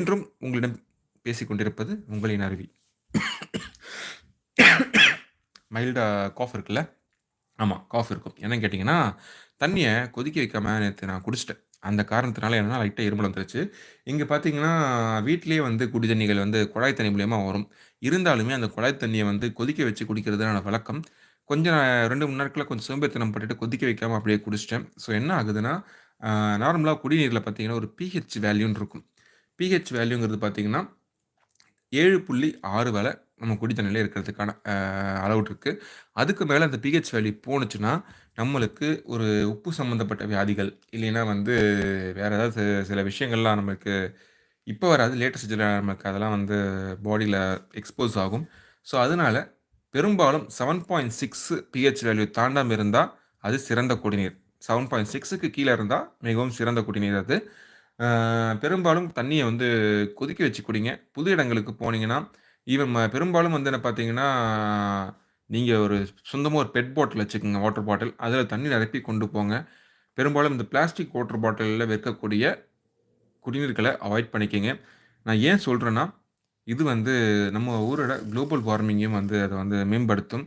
இன்றும் உங்களிடம் பேசிக்கொண்டிருப்பது உங்களின் அருவி. மைல்டா காஃப் இருக்குல்ல? ஆமாம் காஃப் இருக்கும். என்னன்னு கேட்டீங்கன்னா, தண்ணியை கொதிக்க வைக்காம நேற்று நான் குடிச்சிட்டேன் அந்த காரணத்தினால என்னென்னா லைட்டாக இருமல் வந்துருச்சு. இங்கே பார்த்தீங்கன்னா, வீட்டிலேயே வந்து குடி தண்ணிகள் வந்து குழாய் தண்ணி மூலயமா வரும். இருந்தாலுமே அந்த குழாய் தண்ணியை வந்து கொதிக்க வச்சு குடிக்கிறதுனால வழக்கம். கொஞ்சம் ரெண்டு மூணு நாட்களில் கொஞ்சம் சோம்பேத்தனம் பட்டுட்டு கொதிக்க வைக்காமல் அப்படியே குடிச்சிட்டேன் ஸோ என்ன ஆகுதுன்னா, நார்மலாக குடிநீரில் பார்த்தீங்கன்னா, ஒரு பிஹெச் வேல்யூன்னு இருக்கும். பிஹெச் வேல்யூங்கிறது பார்த்தீங்கன்னா, 7.6 வர நம்ம குடித்தண்ணில இருக்கிறதுக்கான அ இருக்குது அதுக்கு மேலே அந்த பிஹெச் வேல்யூ போணுச்சுன்னா, நம்மளுக்கு ஒரு உப்பு சம்மந்தப்பட்ட வியாதிகள், இல்லைன்னா வந்து வேறு ஏதாவது சில விஷயங்கள்லாம் நம்மளுக்கு இப்போ வராது. லேட்டஸ்ட் ஸ்டேஜ்ல நமக்கு அதெல்லாம் வந்து பாடியில் எக்ஸ்போஸ் ஆகும். ஸோ அதனால பெரும்பாலும் 7.6 பிஹெச் வேல்யூ தாண்டாமல் இருந்தால் அது சிறந்த குடிநீர். செவன் பாயிண்ட் சிக்ஸுக்கு கீழே இருந்தால் மிகவும் சிறந்த குடிநீர் அது. பெரும்பாலும் தண்ணியை வந்து கொதிக்க வச்சு குடிங்க. புது இடங்களுக்கு போனீங்கன்னா, ஈவன் ம பெரும்பாலும் வந்து என்ன பார்த்தீங்கன்னா, நீங்க ஒரு சொந்தமா ஒரு பெட் பாட்டில் வச்சுக்கங்க, வாட்டர் பாட்டில். அதில் தண்ணி நிரப்பி கொண்டு போங்க. பெரும்பாலும் இந்த பிளாஸ்டிக் வாட்டர் பாட்டில்ல விற்கக்கூடிய குடிநீர்கள அவாய்ட் பண்ணிக்கங்க. நான் ஏன் சொல்றேன்னா, இது வந்து நம்ம ஊரோட குளோபல் வார்மிங்கையும் வந்து அத வந்து மேம்படுத்தும்.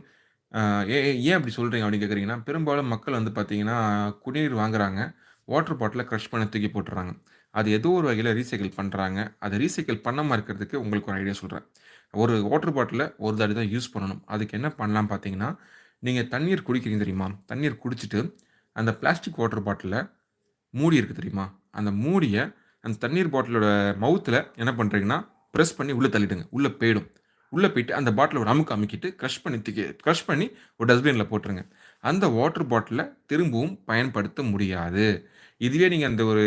ஏ ஏன் அப்படி சொல்றீங்க அப்படின்னு கேட்குறீங்கன்னா பெரும்பாலும் மக்கள் வந்து பார்த்தீங்கன்னா, குடிநீர் வாங்குறாங்க. வாட்டர் பாட்டில கிரஷ் பண்ணி தூக்கி போட்டுர்றாங்க. அது ஏதோ ஒரு வகையில் ரீசைக்கிள் பண்ணுறாங்க அதை ரீசைக்கிள் பண்ணாமல் இருக்கிறதுக்கு உங்களுக்கு ஒரு ஐடியா சொல்கிறேன் ஒரு வாட்டர் பாட்டிலை ஒரு தாட்டி தான் யூஸ் பண்ணணும். அதுக்கு என்ன பண்ணலாம் பார்த்தீங்கன்னா, நீங்கள் தண்ணீர் குடிக்கிறீங்க தெரியுமா? தண்ணீர் குடிச்சிட்டு அந்த பிளாஸ்டிக் வாட்டர் பாட்டிலில் மூடி இருக்குது தெரியுமா? அந்த மூடியை அந்த தண்ணீர் பாட்டிலோட மவுத்தில் என்ன பண்ணுறீங்கன்னா ப்ரெஸ் பண்ணி உள்ளே தள்ளிடுங்க. உள்ளே போயிடும். உள்ளே போயிட்டு அந்த பாட்டிலோட நமக்கு அமுக்கு அமுக்கிட்டு க்ரஷ் பண்ணி தூக்கி க்ரஷ் பண்ணி ஒரு டஸ்ட்பினில் போட்டுருங்க. அந்த வாட்டர் பாட்டிலை திரும்பவும் பயன்படுத்த முடியாது. இதுவே நீங்கள் அந்த ஒரு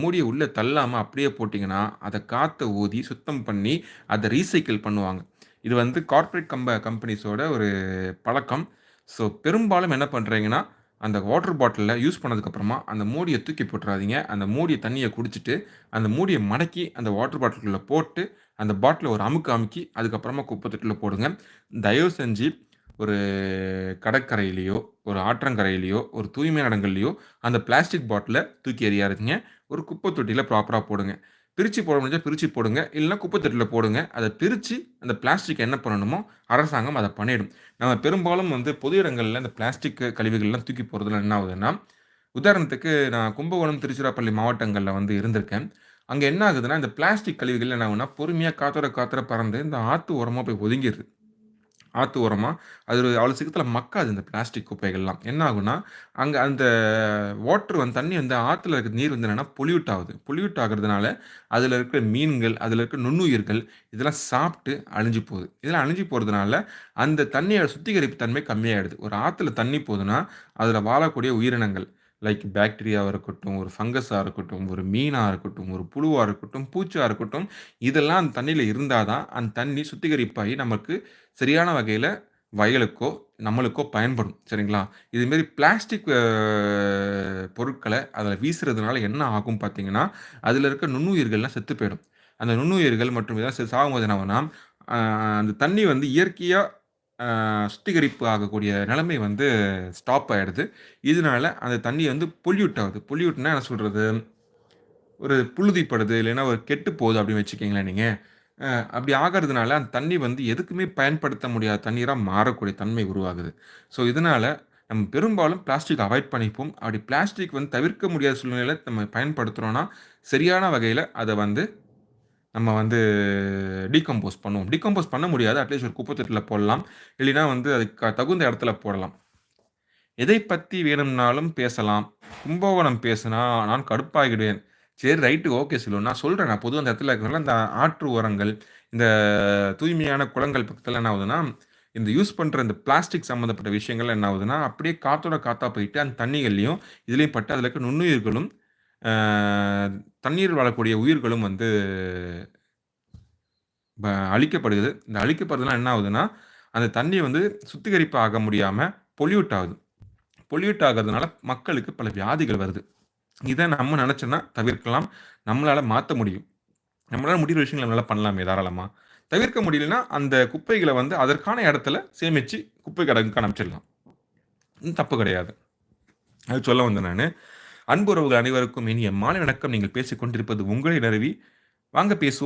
மூடியை உள்ளே தள்ளாமல் அப்படியே போட்டிங்கன்னா அதை காற்றை ஊதி சுத்தம் பண்ணி அதை ரீசைக்கிள் பண்ணுவாங்க. இது வந்து கார்ப்பரேட் கம்ப கம்பெனிஸோட ஒரு பழக்கம். ஸோ பெரும்பாலும் என்ன பண்ணுறீங்கன்னா அந்த வாட்டர் பாட்டிலில் யூஸ் பண்ணதுக்கப்புறமா அந்த மூடியை தூக்கி போட்டுறாதீங்க. அந்த மூடியை தண்ணியை குடிச்சிட்டு அந்த மூடியை மடக்கி அந்த வாட்டர் பாட்டிலுக்குள்ளே போட்டு, அந்த பாட்டிலை ஒரு அமுக்கு அமுக்கி அதுக்கப்புறமா குப்பை தொட்டில் போடுங்க. தயவு செஞ்சு ஒரு கடற்கரையிலையோ ஒரு ஆற்றங்கரையிலையோ ஒரு தூய்மையான இடங்கள்லையோ அந்த பிளாஸ்டிக் பாட்டிலை தூக்கி எறியாருங்க ஒரு குப்பை தொட்டியில் ப்ராப்பராக போடுங்க. பிரித்து போட முடிஞ்சால் பிரித்து போடுங்க. இல்லைன்னா குப்பை தொட்டியில் போடுங்க. அதை பிரித்து அந்த பிளாஸ்டிக் என்ன பண்ணணுமோ, அரசாங்கம் அதை பண்ணிடும். நம்ம பெரும்பாலும் வந்து பொது இடங்களில் இந்த பிளாஸ்டிக் கழிவுகள்லாம் தூக்கி போகிறதுல என்ன ஆகுதுன்னா, உதாரணத்துக்கு நான் கும்பகோணம், திருச்சிராப்பள்ளி மாவட்டங்களில் வந்து இருந்திருக்கேன். அங்கே என்ன ஆகுதுன்னா, இந்த பிளாஸ்டிக் கழிவுகள் என்ன ஆகும்னா, பொறுமையாக காத்தோட காத்தோட பறந்து இந்த ஆற்று ஓரமாக போய் ஒதுங்கிடுது ஆற்று உரமாக அது ஒரு அவ்வளோ சீக்கிரத்தில் மக்காது இந்த பிளாஸ்டிக் குப்பைகள்லாம். என்ன ஆகுனா அங்கே அந்த வாட்டர் வந்து தண்ணி வந்து ஆற்றுல இருக்க நீர் வந்து என்னென்னா பொல்யூட் ஆகுது. பொல்யூட் ஆகுறதுனால, அதில் இருக்கிற மீன்கள், அதில் இருக்கிற நுண்ணுயிர்கள் இதெல்லாம் சாப்பிட்டு அழிஞ்சு போகுது. இதெல்லாம் அழிஞ்சு போகிறதுனால அந்த தண்ணியோட சுத்திகரிப்பு தன்மை கம்மியாகிடுது ஒரு ஆற்றுல தண்ணி போகுதுன்னா அதில் வாழக்கூடிய உயிரினங்கள் லைக் பாக்டீரியாவாக இருக்கட்டும், ஒரு ஃபங்கஸாக இருக்கட்டும், ஒரு மீனாக இருக்கட்டும், ஒரு புழுவாக இருக்கட்டும், பூச்சியாக இருக்கட்டும், இதெல்லாம் அந்த தண்ணியில் இருந்தால் தான், அந்த தண்ணி சுத்திகரிப்பாகி நமக்கு சரியான வகையில் வயலுக்கோ, நம்மளுக்கோ பயன்படும். சரிங்களா? இதுமாரி பிளாஸ்டிக் பொருட்களை அதில் வீசுறதுனால என்ன ஆகும் பார்த்தீங்கன்னா, அதில் இருக்க நுண்ணுயிர்கள்லாம் செத்து போயிடும். அந்த நுண்ணுயிர்கள் மற்றும் இதெல்லாம் சாகும்போது என்ன அந்த தண்ணி வந்து இயற்கையாக சுத்திகரிப்பு ஆகக்கூடிய நிலைமை வந்து ஸ்டாப் ஆயிடுது. இதனால அந்த தண்ணி வந்து பொல்யூட் ஆகுது. பொல்யூட்னா என்ன சொல்றது? ஒரு புழுதிப்படுது, இல்லைன்னா ஒரு கெட்டு போகுது அப்படின்னு வச்சுக்கங்களேன் நீங்க. அ அப்படி ஆகறதுனால அந்த தண்ணி வந்து எதுக்குமே பயன்படுத்த முடியாத தண்ணீரா மாறக்கூடிய தன்மை உருவாகுது. ஸோ இதனால நம்ம பெரும்பாலும் பிளாஸ்டிக் அவாய்ட் பண்ணிப்போம். அப்படி பிளாஸ்டிக் வந்து தவிர்க்க முடியாத சூழ்நிலையில நம்ம பயன்படுத்துறோம்னா, சரியான வகையில அத வந்து நம்ம வந்து டீகம்போஸ் பண்ணுவோம். டீகம்போஸ் பண்ண முடியாது. அட்லீஸ்ட் ஒரு குப்பை போடலாம். இல்லைன்னா வந்து அதுக்கு தகுந்த இடத்துல போடலாம். எதை பற்றி வேணும்னாலும் பேசலாம். கும்பகோணம் பேசுனா நான் கடுப்பாகிடுவேன். சரி ரைட்டு ஓகே சொல்லுவோம் நான் சொல்கிறேன் நான் பொதுவாக அந்த இடத்துல இருக்கிறனால இந்த ஆற்று ஓரங்கள், இந்த தூய்மையான குளங்கள் பக்கத்தில் என்ன ஆகுதுன்னா, இந்த யூஸ் பண்ணுற இந்த பிளாஸ்டிக் சம்மந்தப்பட்ட விஷயங்கள் என்ன ஆகுதுன்னா, அப்படியே காற்றோட காற்றா போயிட்டு அந்த தண்ணிகள்லையும் இதுலேயும் பட்டு அதில் இருக்க நுண்ணுயிர்களும், அ தண்ணீரில் வாழக்கூடிய உயிர்களும் வந்து ப அழிக்கப்படுது. இந்த அழிக்கப்படுறதுனால என்ன ஆகுதுன்னா, அந்த தண்ணி வந்து சுத்திகரிப்பு ஆக முடியாம பொல்யூட் ஆகுது. பொல்யூட் ஆகுறதுனால மக்களுக்கு பல வியாதிகள் வருது. இத நம்ம நெனச்சோம்னா தவிர்க்கலாம். நம்மளால மாத்த முடியும். நம்மளால முடியிற விஷயங்கள நம்மளால பண்ணலாமே தாராளமா. தவிர்க்க முடியலன்னா, அந்த குப்பைகள வந்து அதற்கான இடத்துல சேமிச்சு குப்பை கிடங்குக்கு அனுப்பிச்சிடலாம். ம் தப்பு கிடையாது. அது சொல்ல வந்தேன் நானு. அன்புறவுகள் அனைவருக்கும் இனிய மாலை வணக்கம். நீங்கள் பேசிக் கொண்டிருப்பது உங்களை நிறுவி வாங்க பேசுவோம்.